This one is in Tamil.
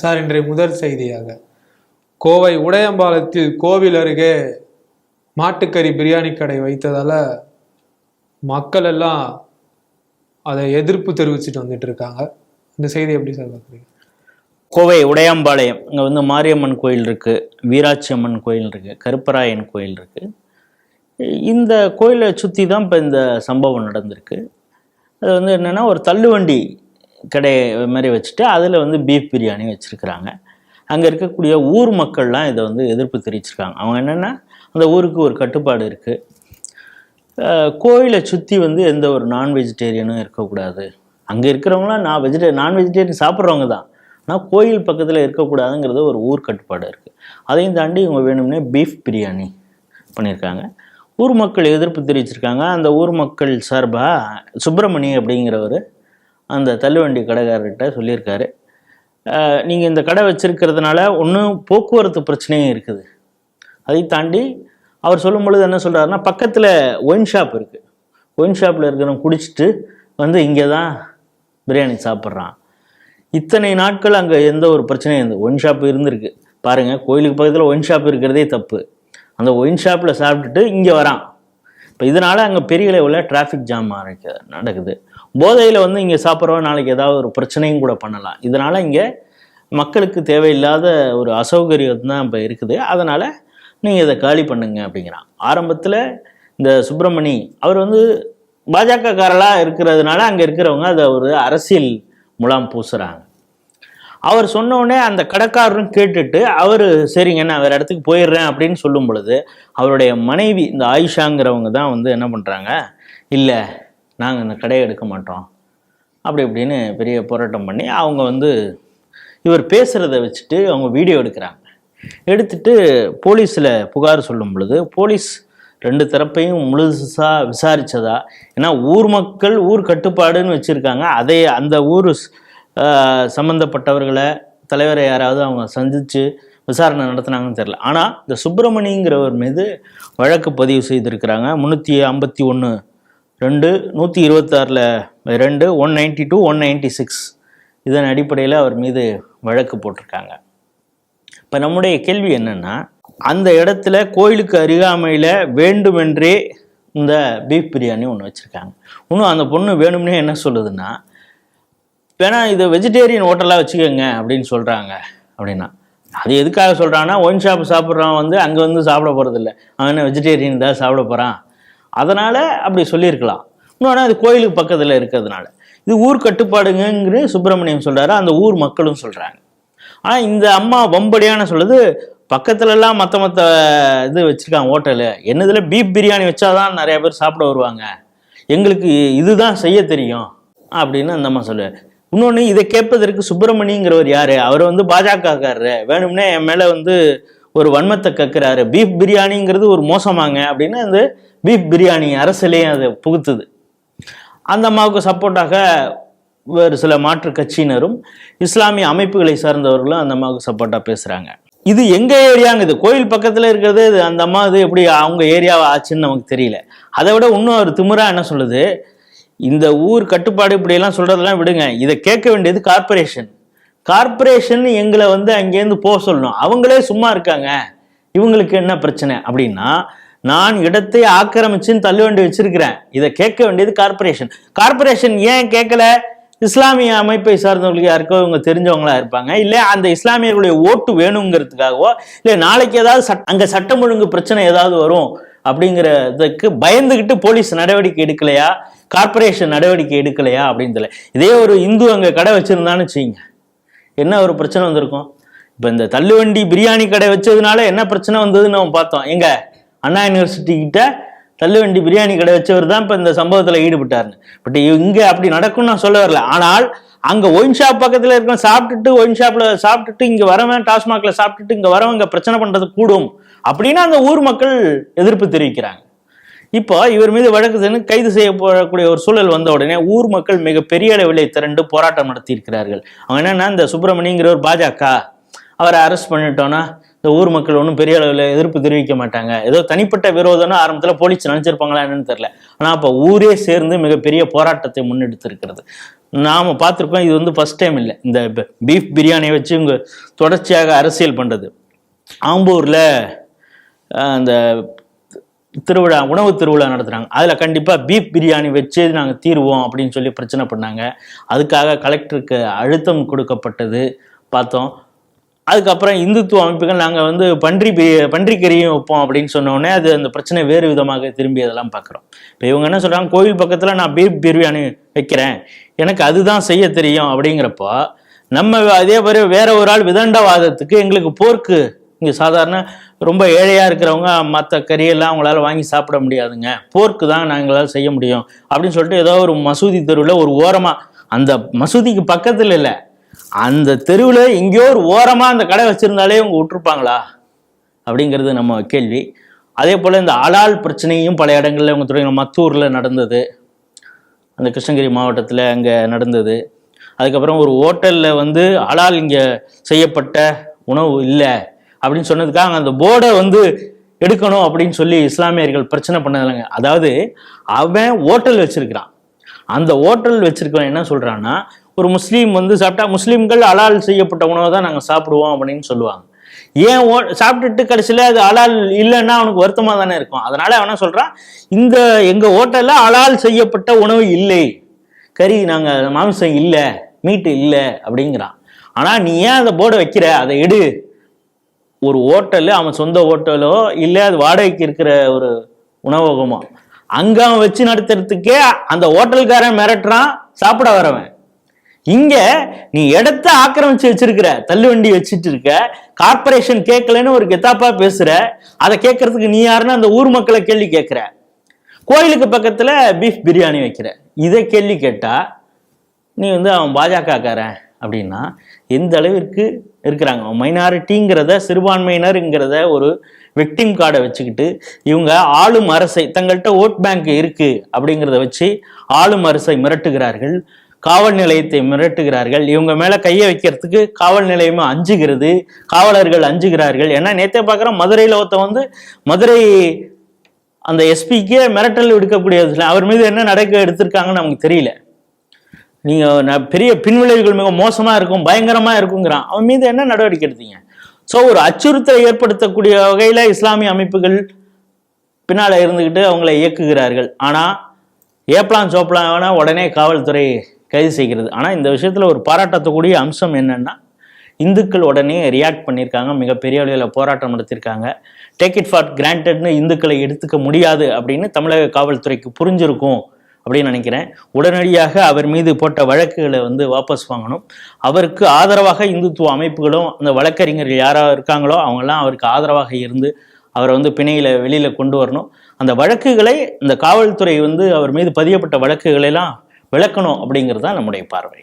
சார் இன்றைய முதல் செய்தியாக. கோவை உடையம்பாலத்தில் கோவில் அருகே மாட்டுக்கறி பிரியாணி கடை வைத்ததால் மக்கள் எல்லாம் அதை எதிர்ப்பு தெரிவிச்சுட்டு வந்துட்டு இருக்காங்க இந்த செய்தி எப்படி சார் பார்க்குறீங்க? கோவை உடையாம்பாளையம். இங்கே வந்து மாரியம்மன் கோயில் இருக்குது வீராட்சி அம்மன் கோயில் இருக்குது கருப்பராயன் கோயில் இருக்குது இந்த கோயிலை சுற்றி தான் இப்போ இந்த சம்பவம் நடந்திருக்கு. அது வந்து என்னென்னா ஒரு தள்ளுவண்டி கடை மாதிரி வச்சுட்டு அதில் வந்து பீஃப் பிரியாணி வச்சுருக்குறாங்க. அங்கே இருக்கக்கூடிய ஊர் மக்கள்லாம் இதை வந்து எதிர்ப்பு தெரிவிச்சிருக்காங்க. அவங்க என்னென்னா அந்த ஊருக்கு ஒரு கட்டுப்பாடு இருக்குது கோயிலை சுற்றி வந்து எந்த ஒரு நான் வெஜிடேரியனும் இருக்கக்கூடாது. அங்கே இருக்கிறவங்களாம் நான் வெஜிடே நான் வெஜிடேரியன் சாப்பிட்றவங்க தான். ஆனால் கோயில் பக்கத்தில் இருக்கக்கூடாதுங்கிறது ஒரு ஊர் கட்டுப்பாடு இருக்குது அதையும் தாண்டி இவங்க வேணும்னே பீஃப் பிரியாணி பண்ணியிருக்காங்க. ஊர் மக்கள் எதிர்ப்பு தெரிவிச்சிருக்காங்க. அந்த ஊர் மக்கள் சார்பாக சுப்பிரமணி அப்படிங்கிறவர் அந்த தள்ளுவண்டி கடைக்காரர்கிட்ட சொல்லியிருக்காரு. நீங்கள் இந்த கடை வச்சுருக்கிறதுனால ஒன்றும் போக்குவரத்து பிரச்சனையும் இருக்குது. அதை தாண்டி அவர் சொல்லும் பொழுது என்ன சொல்கிறாருன்னா பக்கத்தில் ஒயின் ஷாப் இருக்குது ஒயின் ஷாப்பில் இருக்கிறவங்க குடிச்சிட்டு வந்து இங்கே தான் பிரியாணி சாப்பிட்றான். இத்தனை நாட்கள் அங்கே எந்த ஒரு பிரச்சனையும் இருந்தது ஒயின் ஷாப் இருந்திருக்கு. பாருங்கள் கோயிலுக்கு பக்கத்தில் ஒயின் ஷாப் இருக்கிறதே தப்பு. அந்த ஒயின் ஷாப்பில் சாப்பிட்டுட்டு இங்கே வரான். இப்போ இதனால் அங்கே பெரிய லெவலில் டிராஃபிக் ஜாம் ஆரம்பிக்க நடக்குது. போதையில் வந்து இங்கே சாப்பிட்றவன் நாளைக்கு ஏதாவது ஒரு பிரச்சனையும் கூட பண்ணலாம். இதனால் இங்கே மக்களுக்கு தேவையில்லாத ஒரு அசௌகரியம் தான் இப்போ இருக்குது. அதனால் நீங்கள் இதை காலி பண்ணுங்க அப்படிங்கிறான். ஆரம்பத்தில் இந்த சுப்பிரமணி அவர் வந்து பாஜகக்காரலாக இருக்கிறதுனால அங்கே இருக்கிறவங்க அதை ஒரு அரசியல் முலாம் பூசுகிறாங்க அவர் சொன்னோடனே அந்த கடைக்காரரும் கேட்டுட்டு அவர் சரிங்க நான் வேறு இடத்துக்கு போயிடுறேன் அப்படின்னு சொல்லும் பொழுது அவருடைய மனைவி இந்த ஆயிஷாங்கிறவங்க தான் வந்து என்ன பண்ணுறாங்க இல்லை நாங்கள் இந்த கடையை எடுக்க மாட்டோம். அப்படி இப்படின்னு பெரிய போராட்டம் பண்ணி அவங்க வந்து இவர் பேசுகிறத வச்சுட்டு அவங்க வீடியோ எடுக்கிறாங்க. எடுத்துட்டு போலீஸில் புகார் சொல்லும் பொழுது போலீஸ் ரெண்டு தரப்பையும் முழுசாக விசாரித்ததா ஏன்னா ஊர் மக்கள் ஊர் கட்டுப்பாடுன்னு வச்சுருக்காங்க. அதை அந்த ஊர் சம்மந்தப்பட்டவர்களை தலைவரை யாராவது அவங்க சந்தித்து விசாரணை நடத்தினாங்கன்னு தெரில ஆனால் இந்த சுப்பிரமணிங்கிறவர் மீது வழக்கு பதிவு செய்திருக்கிறாங்க. முந்நூற்றி ஐம்பத்தி ஒன்று ரெண்டு நூற்றி இருபத்தாறில் ரெண்டு one ninety two one ninety six. இதன் அடிப்படையில் அவர் மீது வழக்கு போட்டிருக்காங்க. இப்போ நம்முடைய கேள்வி என்னென்னா அந்த இடத்துல கோயிலுக்கு அருகாமையில் வேண்டுமென்றே இந்த பீஃப் பிரியாணி ஒன்று வச்சுருக்காங்க. இன்னும் அந்த பொண்ணு வேணும்னே என்ன சொல்லுதுன்னா வேணா இது வெஜிடேரியன் ஹோட்டலாக வச்சுக்கோங்க அப்படின்னு சொல்கிறாங்க அப்படின்னா. அது எதுக்காக சொல்கிறான்னா ஒயின் ஷாப் சாப்பிட்றவன் வந்து அங்கே வந்து சாப்பிட போகிறதில்ல அவன் என்ன வெஜிடேரியன் தான் சாப்பிட போகிறான் அதனால் அப்படி சொல்லியிருக்கலாம். இன்னொன்று அது கோயிலுக்கு பக்கத்தில் இருக்கிறதுனால. இது ஊர் கட்டுப்பாடுங்கிற சுப்பிரமணியம் சொல்கிறாரு அந்த ஊர் மக்களும் சொல்கிறாங்க ஆனால் இந்த அம்மா வம்படியான சொல்லுது பக்கத்துலலாம் மற்ற மற்ற இது வச்சுருக்காங்க ஹோட்டலு. என்னதில் பீஃப் பிரியாணி வச்சாதான் நிறைய பேர் சாப்பிட வருவாங்க. எங்களுக்கு இதுதான் செய்ய தெரியும். அப்படின்னு அந்த அம்மா சொல்லுவார். இன்னொன்று இதை கேட்பதற்கு சுப்பிரமணிங்கிறவர் யார்? அவர் வந்து பாஜகக்காரரு. வேணும்னே என் மேலே வந்து ஒரு வன்மத்தை கக்குறாரு. பீஃப் பிரியாணிங்கிறது ஒரு மோசமாங்க அப்படின்னு அந்த பீஃப் பிரியாணி அரசியலையும் அதை புகுத்துது. அந்த அம்மாவுக்கு சப்போர்ட்டாக வேறு சில மாற்று கட்சியினரும் இஸ்லாமிய அமைப்புகளை சார்ந்தவர்களும் அந்த அம்மாவுக்கு சப்போர்ட்டாக பேசுகிறாங்க இது எங்கள் ஏரியாங்க? இது கோயில் பக்கத்தில் இருக்கிறது இது அந்த அம்மா இது எப்படி அவங்க ஏரியாவை ஆச்சுன்னு நமக்கு தெரியல. அதை விட இன்னும் ஒரு திமுறா என்ன சொல்லுது? இந்த ஊர் கட்டுப்பாடு இப்படியெல்லாம் சொல்கிறதெல்லாம் விடுங்க. இதை கேட்க வேண்டியது கார்ப்பரேஷன் கார்ப்பரேஷன் எங்களை வந்து அங்கேருந்து போக சொல்லணும். அவங்களே சும்மா இருக்காங்க. இவங்களுக்கு என்ன பிரச்சனை? அப்படின்னா நான் இடத்தை ஆக்கிரமிச்சுன்னு தள்ள வேண்டி வச்சிருக்கிறேன். இதை கேட்க வேண்டியது கார்ப்பரேஷன் கார்ப்பரேஷன் ஏன் கேட்கல? இஸ்லாமிய அமைப்பை சார்ந்தவங்களுக்கு யாருக்கோ இவங்க தெரிஞ்சவங்களா இருப்பாங்க. இல்லை அந்த இஸ்லாமியர்களுடைய ஓட்டு வேணுங்கிறதுக்காகவோ இல்லை நாளைக்கு ஏதாவது சட் அங்கே சட்டம் ஒழுங்கு பிரச்சனை ஏதாவது வரும் அப்படிங்கிறதுக்கு பயந்துகிட்டு போலீஸ் நடவடிக்கை எடுக்கலையா? கார்ப்பரேஷன் நடவடிக்கை எடுக்கலையா? அப்படின்னு தெரியல. இதே ஒரு இந்து அங்கே கடை வச்சிருந்தான்னு வச்சுங்க என்ன ஒரு பிரச்சனை வந்திருக்கும்? இப்போ இந்த தள்ளுவண்டி பிரியாணி கடை வச்சதுனால என்ன பிரச்சனை வந்ததுன்னு நம்ம பார்த்தோம். எங்க? அண்ணா யூனிவர்சிட்டி கிட்ட தள்ளுவண்டி பிரியாணி கடை வச்சவர் தான் இப்போ இந்த சம்பவத்தில் ஈடுபட்டார்னு பட் இங்கே அப்படி நடக்கும்னு நான் சொல்ல வரல. ஆனால் அங்கே ஒயின் ஷாப் பக்கத்தில் இருக்க சாப்பிட்டுட்டு ஒயின் ஷாப்பில் சாப்பிட்டுட்டு இங்கே வரவன் டாஸ்மாகில் சாப்பிட்டுட்டு இங்கே வரவங்க பிரச்சனை பண்ணுறது கூடும் அப்படின்னு அந்த ஊர் மக்கள் எதிர்ப்பு தெரிவிக்கிறாங்க. இப்போ இவர் மீது வழக்கு சென்று கைது செய்யப்படக்கூடிய ஒரு சூழல் வந்த உடனே ஊர் மக்கள் மிக பெரிய அளவில் திரண்டு போராட்டம் நடத்தி இருக்கிறார்கள் அவங்க என்னன்னா இந்த சுப்பிரமணிங்கிற ஒரு பாஜக அவரை அரெஸ்ட் பண்ணிட்டோன்னா இந்த ஊர் மக்கள் ஒன்றும் பெரிய அளவில் எதிர்ப்பு தெரிவிக்க மாட்டாங்க. ஏதோ தனிப்பட்ட விரோதம்னு ஆரம்பத்தில் போலீஸ் நினச்சிருப்பாங்களா என்னன்னு தெரில ஆனால் அப்போ ஊரே சேர்ந்து மிகப்பெரிய போராட்டத்தை முன்னெடுத்திருக்கிறது. நாம் பார்த்துருக்கோம் இது வந்து ஃபஸ்ட் டைம் இல்லை. இந்த பீஃப் பிரியாணியை வச்சு இவங்க தொடர்ச்சியாக அரசியல் பண்ணுறது ஆம்பூரில் அந்த திருவிழா உணவு திருவிழா நடத்துகிறாங்க அதில் கண்டிப்பாக பீஃப் பிரியாணி வச்சு நாங்கள் தீருவோம் அப்படின்னு சொல்லி பிரச்சனை பண்ணாங்க. அதுக்காக கலெக்டருக்கு அழுத்தம் கொடுக்கப்பட்டது. பார்த்தோம். அதுக்கப்புறம் இந்துத்துவ அமைப்புகள் நாங்கள் வந்து பன்றி பி- பன்றிக்கறியும் வைப்போம் அப்படின்னு சொன்னோடனே அது அந்த பிரச்சனை வேறு விதமாக திரும்பி அதெல்லாம் பார்க்குறோம். இப்போ இவங்க என்ன சொல்கிறாங்க கோவில் பக்கத்தில் நான் பீஃப் பிரியாணி வைக்கிறேன். எனக்கு அதுதான் செய்ய தெரியும் அப்படிங்கிறப்போ நம்ம அதே மாதிரி வேற ஒரு ஆள் விதண்டவாதத்துக்கு எங்களுக்கு போர்க்கு இங்கே சாதாரண ரொம்ப ஏழையாக இருக்கிறவங்க மற்ற கறியெல்லாம் அவங்களால வாங்கி சாப்பிட முடியாதுங்க. போர்க்கு தான் நாங்களால் செய்ய முடியும். அப்படின்னு சொல்லிட்டு ஏதோ ஒரு மசூதி தெருவில் ஒரு ஓரமாக அந்த மசூதிக்கு பக்கத்தில் இல்லை அந்த தெருவில் எங்கேயோ ஒரு ஓரமாக அந்த கடை வச்சுருந்தாலே அவங்க விட்டுருப்பாங்களா? அப்படிங்கிறது நம்ம கேள்வி. அதே போல் இந்த அலால் பிரச்சனையும் பல இடங்களில் அவங்க தொடங்கின மத்தூரில் நடந்தது. அந்த கிருஷ்ணகிரி மாவட்டத்தில் அங்கே நடந்தது. அதுக்கப்புறம் ஒரு ஹோட்டலில் வந்து அலால் இங்கே செய்யப்பட்ட உணவு இல்லை. அப்படின்னு சொன்னதுக்காக அந்த போர்டை வந்து எடுக்கணும் அப்படின்னு சொல்லி இஸ்லாமியர்கள் பிரச்சனை பண்ணதில்லைங்க. அதாவது அவன் ஓட்டல் வச்சிருக்கிறான். அந்த ஹோட்டல் வச்சிருக்கவன் என்ன சொல்றான்னா ஒரு முஸ்லீம் வந்து சாப்பிட்டா முஸ்லீம்கள் அலால் செய்யப்பட்ட உணவை தான் நாங்கள் சாப்பிடுவோம் அப்படின்னு சொல்லுவாங்க. ஏன் ஓ சாப்பிட்டுட்டு கடைசியில் அது அலால் இல்லைன்னா அவனுக்கு வருத்தமாக தானே இருக்கும். அதனால அவனா சொல்கிறான் சொல்றான் இந்த எங்கள் ஹோட்டலில் அலால் செய்யப்பட்ட உணவு இல்லை. கறி நாங்கள் மாம்சம் இல்லை மீட்டு இல்லை அப்படிங்கிறான். ஆனால் நீ ஏன் அந்த போர்டை வைக்கிற? அதை எடு. ஒரு ஹோட்டலு அவன் சொந்த ஹோட்டலோ இல்லை அது வாடகைக்கு இருக்கிற ஒரு உணவகமோ. அங்க அவன் வச்சு நடத்துறதுக்கே அந்த ஹோட்டல்காரன் மிரட்டுறான் சாப்பிட வரவன். இங்க நீ இடத்த ஆக்கிரமிச்சு வச்சிருக்கிற தள்ளுவண்டி வச்சுட்டு இருக்க கார்ப்பரேஷன் கேட்கலன்னு ஒரு கெத்தாப்பா பேசுற அதை கேட்கறதுக்கு நீ யாருன்னு அந்த ஊர் மக்களை கேள்வி கேட்கிற. கோயிலுக்கு பக்கத்துல பீஃப் பிரியாணி வைக்கிற. இதை கேள்வி கேட்டா நீ வந்து அவன் பாஜகக்காரன் அப்படின்னா எந்த அளவிற்கு இருக்கிறாங்க. மைனாரிட்டிங்கிறத சிறுபான்மையினருங்கிறத ஒரு விக்டிம் கார்டை வச்சுக்கிட்டு இவங்க ஆளும் அரசை தங்கள்கிட்ட ஓட் பேங்க் இருக்கு அப்படிங்கிறத வச்சு ஆளும் அரசை மிரட்டுகிறார்கள். காவல் நிலையத்தை மிரட்டுகிறார்கள். இவங்க மேல கையை வைக்கிறதுக்கு காவல் நிலையமும் அஞ்சுகிறது. காவலர்கள் அஞ்சுகிறார்கள். ஏன்னா நேத்தே பார்க்குறோம் மதுரையில் ஒருத்தன் வந்து மதுரை அந்த எஸ்பிக்கே மிரட்டல் விடுக்கக்கூடிய அவர் மீது என்ன நடக்க எடுத்திருக்காங்கன்னு நமக்கு தெரியல. நீங்க பெரிய பின்விளைவுகள் மிக மோசமா இருக்கும் பயங்கரமா இருக்குங்கிறான். அவன் மீது என்ன நடவடிக்கை எடுத்தீங்க? ஸோ ஒரு அச்சுறுத்தலை ஏற்படுத்தக்கூடிய வகையில இஸ்லாமிய அமைப்புகள் பின்னால இருந்துக்கிட்டு அவங்களை இயக்குகிறார்கள். ஆனா ஏப்லான் சோப்லான் உடனே காவல்துறை கைது செய்கிறது. ஆனா இந்த விஷயத்துல ஒரு பாராட்டத்தக்கூடிய அம்சம் என்னன்னா இந்துக்கள் உடனே ரியாக்ட் பண்ணியிருக்காங்க. மிகப்பெரிய அளவில் போராட்டம் நடத்தியிருக்காங்க. டேக் இட் ஃபார் கிராண்டட்னு இந்துக்களை எடுத்துக்க முடியாது அப்படின்னு தமிழக காவல்துறைக்கு புரிஞ்சிருக்கும். அப்படின்னு நினைக்கிறேன். உடனடியாக அவர் மீது போட்ட வழக்குகளை வந்து வாபஸ் வாங்கணும். அவருக்கு ஆதரவாக இந்துத்துவ அமைப்புகளும் அந்த வழக்கறிஞர்கள் யாராக இருக்காங்களோ அவங்கெல்லாம் அவருக்கு ஆதரவாக இருந்து அவரை வந்து பிணையில் வெளியில் கொண்டு வரணும். அந்த வழக்குகளை இந்த காவல்துறை வந்து அவர் மீது பதியப்பட்ட வழக்குகளை எல்லாம் விளக்கணும் அப்படிங்கிறது தான் நம்முடைய பார்வை.